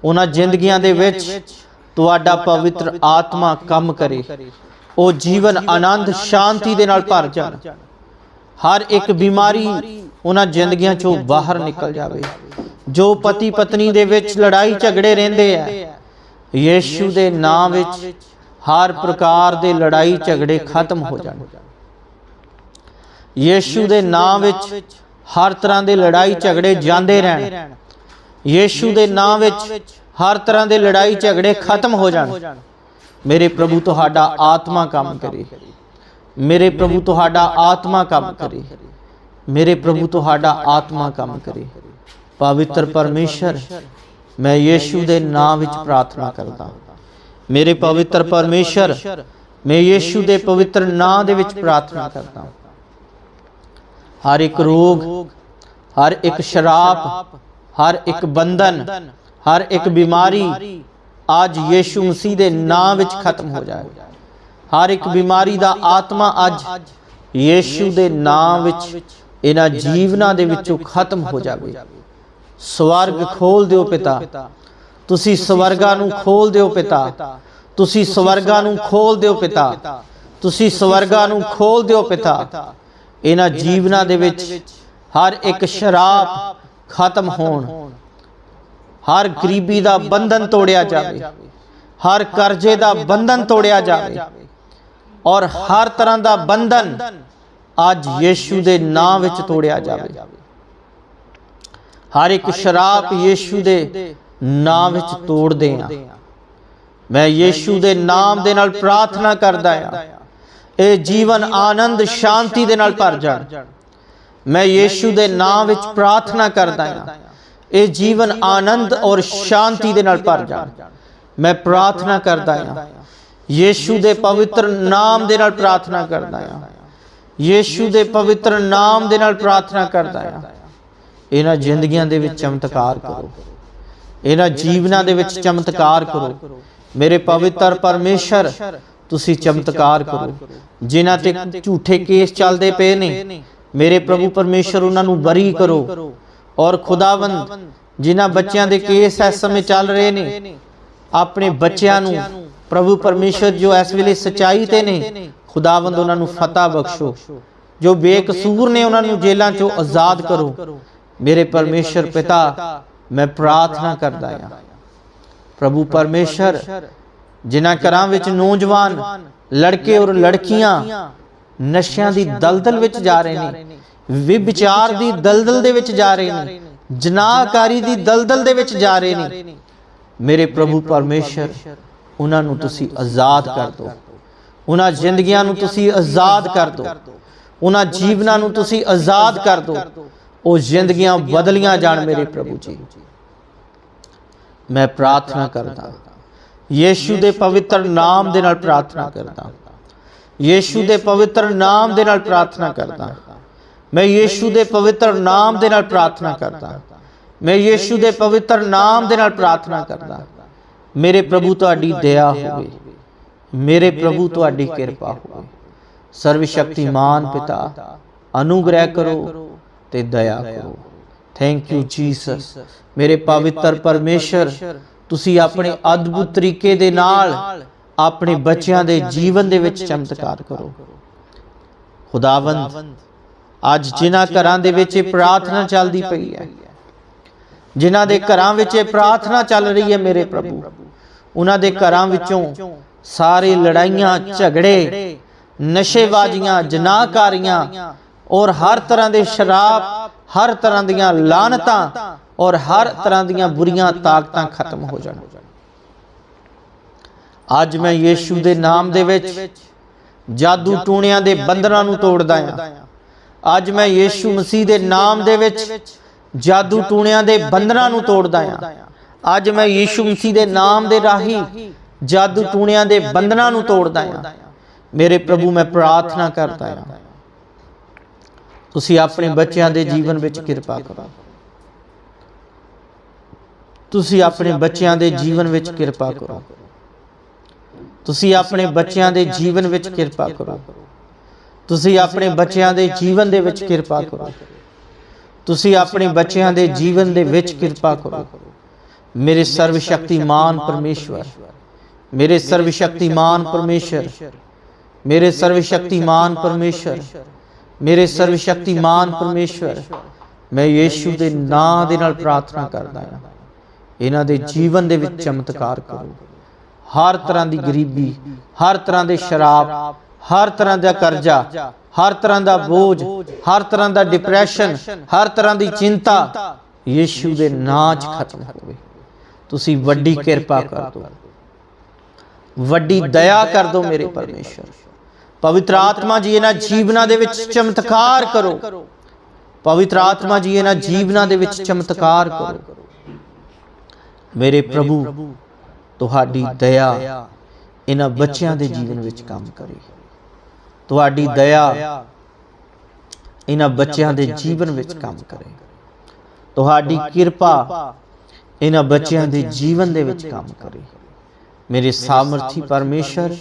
ਉਹਨਾਂ ਜ਼ਿੰਦਗੀਆਂ ਦੇ ਵਿੱਚ ਤੁਹਾਡਾ ਪਵਿੱਤਰ ਆਤਮਾ ਕੰਮ ਕਰੇ। ਉਹ ਜੀਵਨ ਆਨੰਦ ਸ਼ਾਂਤੀ ਦੇ ਨਾਲ ਭਰ ਜਾਣ। ਹਰ ਇੱਕ ਬਿਮਾਰੀ ਉਹਨਾਂ ਜ਼ਿੰਦਗੀਆਂ ਚੋਂ ਬਾਹਰ ਨਿਕਲ ਜਾਵੇ। ਜੋ ਪਤੀ ਪਤਨੀ ਦੇ ਵਿੱਚ ਲੜਾਈ ਝਗੜੇ ਰਹਿੰਦੇ ਆ। ਯੀਸ਼ੂ ਦੇ ਨਾਮ ਵਿੱਚ ਹਰ ਪ੍ਰਕਾਰ ਦੇ ਲੜਾਈ ਝਗੜੇ ਖਤਮ ਹੋ ਜਾਣ। ਯੀਸ਼ੂ ਦੇ ਨਾਮ ਵਿੱਚ ਹਰ ਤਰ੍ਹਾਂ ਦੇ ਲੜਾਈ ਝਗੜੇ ਜਾਂਦੇ ਰਹਿਣ। ਯੀਸ਼ੂ ਦੇ ਨਾਮ ਵਿੱਚ ਹਰ ਤਰ੍ਹਾਂ ਦੇ ਲੜਾਈ ਝਗੜੇ ਖਤਮ ਹੋ ਜਾਣ। ਮੇਰੇ ਪ੍ਰਭੂ, ਤੁਹਾਡਾ ਆਤਮਾ ਕੰਮ ਕਰੇ। ਮੇਰੇ ਪ੍ਰਭੂ, ਤੁਹਾਡਾ ਆਤਮਾ ਕੰਮ ਕਰੇ। ਮੇਰੇ ਪ੍ਰਭੂ, ਤੁਹਾਡਾ ਆਤਮਾ ਕੰਮ ਕਰੇ। ਪਵਿੱਤਰ ਪਰਮੇਸ਼ਰ ਮੈਂ ਯੀਸ਼ੂ ਦੇ ਨਾਮ ਵਿੱਚ ਪ੍ਰਾਰਥਨਾ ਕਰਦਾ। ਮੇਰੇ ਪਵਿੱਤਰ ਪਰਮੇਸ਼ਰ, ਮੈਂ ਯੀਸ਼ੂ ਦੇ ਪਵਿੱਤਰ ਨਾਮ ਦੇ ਵਿੱਚ ਪ੍ਰਾਰਥਨਾ ਕਰਦਾ। ਹਰ ਇੱਕ ਰੋਗ, ਹਰ ਇੱਕ ਸ਼ਰਾਪ, ਹਰ ਇੱਕ ਬੰਧਨ, ਹਰ ਇੱਕ ਬਿਮਾਰੀ ਅੱਜ ਯੀਸ਼ੂ ਮਸੀਹ ਦੇ ਨਾਮ ਵਿੱਚ ਖਤਮ ਹੋ ਜਾਏ। ਹਰ ਇੱਕ ਬਿਮਾਰੀ ਦਾ ਆਤਮਾ ਅੱਜ ਯੀਸ਼ੂ ਦੇ ਨਾਮ ਵਿੱਚ, ਇਹਨਾਂ ਜੀਵਨਾਂ ਦੇ ਵਿੱਚੋਂ ਖਤਮ ਹੋ ਜਾਵੇ। ਸਵਰਗ ਖੋਲ ਦਿਓ ਪਿਤਾ। ਤੁਸੀਂ ਸਵਰਗਾਂ ਨੂੰ ਖੋਲ ਦਿਓ ਪਿਤਾ। ਤੁਸੀਂ ਸਵਰਗਾਂ ਨੂੰ ਖੋਲ ਦਿਓ ਪਿਤਾ। ਤੁਸੀਂ ਸਵਰਗਾਂ ਨੂੰ ਖੋਲ ਦਿਓ ਪਿਤਾ। ਇਹਨਾਂ ਜੀਵਨਾਂ ਦੇ ਵਿੱਚ ਹਰ ਇੱਕ ਸ਼ਰਾਪ ਖਤਮ ਹੋਣ। ਹਰ ਗਰੀਬੀ ਦਾ ਬੰਧਨ ਤੋੜਿਆ ਜਾਵੇ। ਹਰ ਕਰਜ਼ੇ ਦਾ ਬੰਧਨ ਤੋੜਿਆ ਜਾਵੇ। ਔਰ ਹਰ ਤਰ੍ਹਾਂ ਦਾ ਬੰਧਨ ਅੱਜ ਯੀਸ਼ੂ ਦੇ ਨਾਮ ਵਿੱਚ ਤੋੜਿਆ ਜਾਵੇ। ਹਰ ਇੱਕ ਸ਼ਰਾਪ ਯੀਸ਼ੂ ਦੇ ਨਾਮ ਵਿੱਚ ਤੋੜਦੇ ਆ ਮੈਂ ਯੀਸ਼ੂ ਦੇ ਨਾਮ ਦੇ ਨਾਲ ਪ੍ਰਾਰਥਨਾ ਕਰਦਾ ਆ ਇਹ ਜੀਵਨ ਆਨੰਦ ਸ਼ਾਂਤੀ ਦੇ ਨਾਲ ਭਰ ਜਾਣ ਮੈਂ ਯੀਸ਼ੂ ਦੇ ਨਾਮ ਵਿੱਚ ਪ੍ਰਾਰਥਨਾ ਕਰਦਾ ਆ ਇਹ ਜੀਵਨ ਆਨੰਦ ਔਰ ਸ਼ਾਂਤੀ ਦੇ ਨਾਲ ਭਰ ਜਾਣ ਮੈਂ ਪ੍ਰਾਰਥਨਾ ਕਰਦਾ ਆ ਯੀਸ਼ੂ ਦੇ ਪਵਿੱਤਰ ਨਾਮ ਦੇ ਨਾਲ ਪ੍ਰਾਰਥਨਾ ਕਰਦਾ ਆ ਯੀਸ਼ੂ ਦੇ ਪਵਿੱਤਰ ਨਾਮ ਦੇ ਨਾਲ ਪ੍ਰਾਰਥਨਾ ਕਰਦਾ ਆ ਇਹਨਾਂ ਜ਼ਿੰਦਗੀਆਂ ਦੇ ਵਿੱਚ ਚਮਤਕਾਰ ਕਰੋ। ਇਹਨਾਂ ਜੀਵਨਾਂ ਦੇ ਵਿੱਚ ਚਮਤਕਾਰ ਕਰੋ। ਮੇਰੇ ਪਵਿੱਤਰ ਪਰਮੇਸ਼ਰ ਤੁਸੀਂ ਚਮਤਕਾਰ ਕਰੋ। ਜਿਨ੍ਹਾਂ ਤੇ ਝੂਠੇ ਕੇਸ ਚੱਲਦੇ ਪਏ ਨੇ। ਮੇਰੇ ਪ੍ਰਭੂ ਪਰਮੇਸ਼ਰ ਉਹਨਾਂ ਨੂੰ ਬਰੀ ਕਰੋ। ਔਰ ਖੁਦਾਵੰਦ ਜਿਨ੍ਹਾਂ ਬੱਚਿਆਂ ਦੇ ਕੇਸ ਇਸ ਸਮੇਂ ਚੱਲ ਰਹੇ ਨੇ। ਆਪਣੇ ਬੱਚਿਆਂ ਨੂੰ ਪ੍ਰਭੂ ਪਰਮੇਸ਼ਰ ਜੋ ਇਸ ਵੇਲੇ ਸਚਾਈ ਤੇ ਨੇ ਖੁਦਾਵੰਦ ਉਹਨਾਂ ਨੂੰ ਫਤਹ ਬਖਸ਼ੋ। ਜੋ ਬੇਕਸੂਰ ਨੇ ਉਹਨਾਂ ਨੂੰ ਜੇਲ੍ਹਾਂ ਚੋਂ ਆਜ਼ਾਦ ਕਰੋ। ਮੇਰੇ ਪਰਮੇਸ਼ਰ ਪਿਤਾ, ਮੈਂ ਪ੍ਰਾਰਥਨਾ ਕਰਦਾ ਹਾਂ। ਪ੍ਰਭੂ ਪਰਮੇਸ਼ਰ, ਜਿਨ੍ਹਾਂ ਘਰਾਂ ਵਿੱਚ ਨੌਜਵਾਨ ਲੜਕੇ ਔਰ ਲੜਕੀਆਂ ਨਸ਼ਿਆਂ ਦੀ ਦਲਦਲ ਵਿੱਚ ਜਾ ਰਹੇ ਨੇ, ਵਿਭਚਾਰ ਦੀ ਦਲਦਲ ਦੇ ਵਿੱਚ ਜਾ ਰਹੇ ਨੇ, ਜਨਾਹਕਾਰੀ ਦੀ ਦਲਦਲ ਦੇ ਵਿੱਚ ਜਾ ਰਹੇ ਨੇ, ਮੇਰੇ ਪ੍ਰਭੂ ਪਰਮੇਸ਼ਰ, ਉਹਨਾਂ ਨੂੰ ਤੁਸੀਂ ਆਜ਼ਾਦ ਕਰ ਦਿਓ। ਉਹਨਾਂ ਜ਼ਿੰਦਗੀਆਂ ਨੂੰ ਤੁਸੀਂ ਆਜ਼ਾਦ ਕਰ ਦਿਓ। ਉਹਨਾਂ ਜੀਵਨਾਂ ਨੂੰ ਤੁਸੀਂ ਆਜ਼ਾਦ ਕਰ ਦਿਓ। ਉਹ ਜ਼ਿੰਦਗੀਆਂ ਬਦਲੀਆਂ ਜਾਣ ਮੇਰੇ ਪ੍ਰਭੂ ਜੀ ਮੈਂ ਪ੍ਰਾਰਥਨਾ ਕਰਦਾ ਯੀਸ਼ੂ ਦੇ ਪਵਿੱਤਰ ਨਾਮ ਦੇ ਨਾਲ ਪ੍ਰਾਰਥਨਾ ਕਰਦਾ ਯੀਸ਼ੂ ਦੇ ਪਵਿੱਤਰ ਨਾਮ ਦੇ ਨਾਲ ਪ੍ਰਾਰਥਨਾ ਕਰਦਾ ਮੈਂ ਯੀਸ਼ੂ ਦੇ ਪਵਿੱਤਰ ਨਾਮ ਦੇ ਨਾਲ ਪ੍ਰਾਰਥਨਾ ਕਰਦਾ ਮੈਂ ਯੀਸ਼ੂ ਦੇ ਪਵਿੱਤਰ ਨਾਮ ਦੇ ਨਾਲ ਪ੍ਰਾਰਥਨਾ ਕਰਦਾ ਮੇਰੇ ਪ੍ਰਭੂ ਤੁਹਾਡੀ ਦਇਆ ਹੋਵੇ ਮੇਰੇ ਪ੍ਰਭੂ ਤੁਹਾਡੀ ਕਿਰਪਾ ਹੋਵੇ ਸਰਵ ਸ਼ਕਤੀਮਾਨ ਪਿਤਾ ਅਨੁਗ੍ਰਹਿ ਕਰੋ ਤੇ ਦਇਆ ਕਰੋ। ਥੈਂਕ ਯੂ ਜੀਸਸ ਮੇਰੇ ਪਵਿੱਤਰ ਪਰਮੇਸ਼ਰ ਤੁਸੀਂ ਆਪਣੇ ਅਦਭੁਤ ਤਰੀਕੇ ਦੇ ਨਾਲ ਆਪਣੇ ਬੱਚਿਆਂ ਦੇ ਜੀਵਨ ਦੇ ਵਿੱਚ ਚਮਤਕਾਰ ਕਰੋ। ਖੁਦਾਵੰਦ ਅੱਜ ਜਿਨ੍ਹਾਂ ਘਰਾਂ ਦੇ ਵਿੱਚ ਇਹ ਪ੍ਰਾਰਥਨਾ ਚੱਲਦੀ ਪਈ ਹੈ। ਜਿਨ੍ਹਾਂ ਦੇ ਘਰਾਂ ਵਿੱਚ ਇਹ ਪ੍ਰਾਰਥਨਾ ਚੱਲ ਰਹੀ ਹੈ ਮੇਰੇ ਪ੍ਰਭੂ। ਉਹਨਾਂ ਦੇ ਘਰਾਂ ਵਿੱਚੋਂ ਸਾਰੇ ਲੜਾਈਆਂ ਝਗੜੇ ਨਸ਼ੇਬਾਜ਼ੀਆਂ ਜਨਾਹਕਾਰੀਆਂ ਔਰ ਹਰ ਤਰ੍ਹਾਂ ਦੇ ਸ਼ਰਾਬ ਹਰ ਤਰ੍ਹਾਂ ਦੀਆਂ ਲਾਨਤਾਂ ਔਰ ਹਰ ਤਰ੍ਹਾਂ ਦੀਆਂ ਬੁਰੀਆਂ ਤਾਕਤਾਂ ਖਤਮ ਹੋ ਜਾਣ। ਅੱਜ ਮੈਂ ਯੀਸ਼ੂ ਦੇ ਨਾਮ ਦੇ ਵਿੱਚ ਜਾਦੂ ਟੂਣਿਆਂ ਦੇ ਬੰਧਨਾਂ ਨੂੰ ਤੋੜਦਾ ਹਾਂ। ਅੱਜ ਮੈਂ ਯੀਸ਼ੂ ਮਸੀਹ ਦੇ ਨਾਮ ਦੇ ਵਿੱਚ ਜਾਦੂ ਟੂਣਿਆਂ ਦੇ ਬੰਧਨਾਂ ਨੂੰ ਤੋੜਦਾ ਹਾਂ। ਅੱਜ ਮੈਂ ਯੀਸ਼ੂ ਮਸੀਹ ਦੇ ਨਾਮ ਦੇ ਰਾਹੀਂ ਜਾਦੂ ਟੂਣਿਆਂ ਦੇ ਬੰਧਨਾਂ ਨੂੰ ਤੋੜਦਾ ਹਾਂ। ਮੇਰੇ ਪ੍ਰਭੂ ਮੈਂ ਪ੍ਰਾਰਥਨਾ ਕਰਦਾ ਹਾਂ। ਤੁਸੀਂ ਆਪਣੇ ਬੱਚਿਆਂ ਦੇ ਜੀਵਨ ਵਿੱਚ ਕਿਰਪਾ ਕਰੋ। ਤੁਸੀਂ ਆਪਣੇ ਬੱਚਿਆਂ ਦੇ ਜੀਵਨ ਵਿੱਚ ਕਿਰਪਾ ਕਰੋ। ਤੁਸੀਂ ਆਪਣੇ ਬੱਚਿਆਂ ਦੇ ਜੀਵਨ ਵਿੱਚ ਕਿਰਪਾ ਕਰੋ। ਤੁਸੀਂ ਆਪਣੇ ਬੱਚਿਆਂ ਦੇ ਜੀਵਨ ਦੇ ਵਿੱਚ ਕਿਰਪਾ ਕਰੋ। ਤੁਸੀਂ ਆਪਣੇ ਬੱਚਿਆਂ ਦੇ ਜੀਵਨ ਦੇ ਵਿੱਚ ਕਿਰਪਾ ਕਰੋ। ਮੇਰੇ ਸਰਵ ਸ਼ਕਤੀਮਾਨ ਪਰਮੇਸ਼ਵਰ, ਮੇਰੇ ਸਰਵ ਸ਼ਕਤੀਮਾਨ ਪਰਮੇਸ਼ਰ, ਮੇਰੇ ਸਰਵ ਸ਼ਕਤੀਮਾਨ ਪਰਮੇਸ਼ਰ ਮੇਰੇ ਸਰਵ ਸ਼ਕਤੀਮਾਨ ਪਰਮੇਸ਼ਰ ਮੈਂ ਯੀਸ਼ੂ ਦੇ ਨਾਮ ਦੇ ਨਾਲ ਪ੍ਰਾਰਥਨਾ ਕਰਦਾ ਹਾਂ। ਇਹਨਾਂ ਦੇ ਜੀਵਨ ਦੇ ਵਿੱਚ ਚਮਤਕਾਰ ਕਰੋ। ਹਰ ਤਰ੍ਹਾਂ ਦੀ ਗਰੀਬੀ, ਹਰ ਤਰ੍ਹਾਂ ਦੇ ਸ਼ਰਾਬ, ਹਰ ਤਰ੍ਹਾਂ ਦਾ ਕਰਜ਼ਾ, ਹਰ ਤਰ੍ਹਾਂ ਦਾ ਬੋਝ, ਹਰ ਤਰ੍ਹਾਂ ਦਾ ਡਿਪਰੈਸ਼ਨ ਹਰ ਤਰ੍ਹਾਂ ਦੀ ਚਿੰਤਾ ਯੀਸ਼ੂ ਦੇ ਨਾਮ 'ਚ ਖਤਮ ਹੋਵੇ। ਤੁਸੀਂ ਵੱਡੀ ਕਿਰਪਾ ਕਰ ਦਿਓ। ਵੱਡੀ ਦਇਆ ਕਰ ਦਿਓ ਮੇਰੇ ਪਰਮੇਸ਼ਰ ਪਵਿੱਤਰ ਆਤਮਾ ਜੀ ਇਹਨਾਂ ਜੀਵਨਾਂ ਦੇ ਵਿੱਚ ਚਮਤਕਾਰ ਕਰੋ। ਪਵਿੱਤਰ ਆਤਮਾ ਜੀ ਇਹਨਾਂ ਜੀਵਨਾਂ ਦੇ ਵਿੱਚ ਚਮਤਕਾਰ ਕਰੋ। ਮੇਰੇ ਪ੍ਰਭੂ, ਤੁਹਾਡੀ ਦਇਆ ਇਹਨਾਂ ਬੱਚਿਆਂ ਦੇ ਜੀਵਨ ਵਿੱਚ ਕੰਮ ਕਰੇ। ਤੁਹਾਡੀ ਦਇਆ ਇਹਨਾਂ ਬੱਚਿਆਂ ਦੇ ਜੀਵਨ ਵਿੱਚ ਕੰਮ ਕਰੇ। ਤੁਹਾਡੀ ਕਿਰਪਾ ਇਹਨਾਂ ਬੱਚਿਆਂ ਦੇ ਜੀਵਨ ਦੇ ਵਿੱਚ ਕੰਮ ਕਰੇ। ਮੇਰੇ ਸਾਮਰਥੀ ਪਰਮੇਸ਼ਰ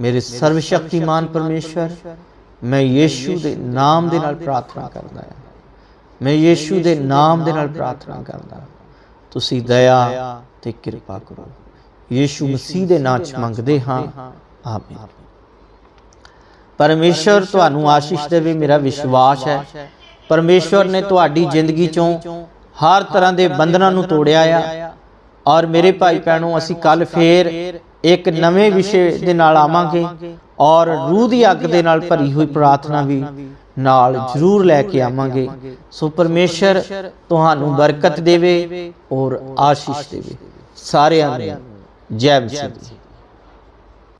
ਮੇਰੇ ਸਰਵ ਸ਼ਕਤੀਮਾਨ ਪਰਮੇਸ਼ਰ ਮੈਂ ਯੀਸ਼ੂ ਦੇ ਨਾਮ ਦੇ ਨਾਲ ਪ੍ਰਾਰਥਨਾ ਕਰਦਾ ਹਾਂ। ਮੈਂ ਯੀਸ਼ੂ ਦੇ ਨਾਮ ਦੇ ਨਾਲ ਪ੍ਰਾਰਥਨਾ ਕਰਦਾ ਹਾਂ। ਤੁਸੀਂ ਦਇਆ ਤੇ ਕਿਰਪਾ ਕਰੋ। ਯੀਸ਼ੂ ਮਸੀਹ ਦੇ ਨਾਮ ਚ ਮੰਗਦੇ ਹਾਂ। ਆਮੀਨ। ਪਰਮੇਸ਼ਰ ਤੁਹਾਨੂੰ ਆਸ਼ੀਸ਼ ਦੇਵੇ ਮੇਰਾ ਵਿਸ਼ਵਾਸ ਹੈ। ਪਰਮੇਸ਼ਵਰ ਨੇ ਤੁਹਾਡੀ ਜ਼ਿੰਦਗੀ ਚੋਂ ਹਰ ਤਰ੍ਹਾਂ ਦੇ ਬੰਧਨਾਂ ਨੂੰ ਤੋੜਿਆ ਆ। ਔਰ ਮੇਰੇ ਭਾਈ ਭੈਣੋ ਅਸੀਂ ਕੱਲ ਫੇਰ ਇੱਕ ਨਵੇਂ ਵਿਸ਼ੇ ਦੇ ਨਾਲ ਆਵਾਂਗੇ ਔਰ ਰੂਹ ਦੀ ਅੱਗ ਦੇ ਨਾਲ ਭਰੀ ਹੋਈ ਪ੍ਰਾਰਥਨਾ ਵੀ ਨਾਲ ਜ਼ਰੂਰ ਲੈ ਕੇ ਆਵਾਂਗੇ। ਸੋ ਪਰਮੇਸ਼ਰ ਤੁਹਾਨੂੰ ਬਰਕਤ ਦੇਵੇ ਔਰ ਆਸ਼ੀਸ਼ ਦੇਵੇ। ਸਾਰਿਆਂ ਨੂੰ ਜੈ ਮਸੀਹ।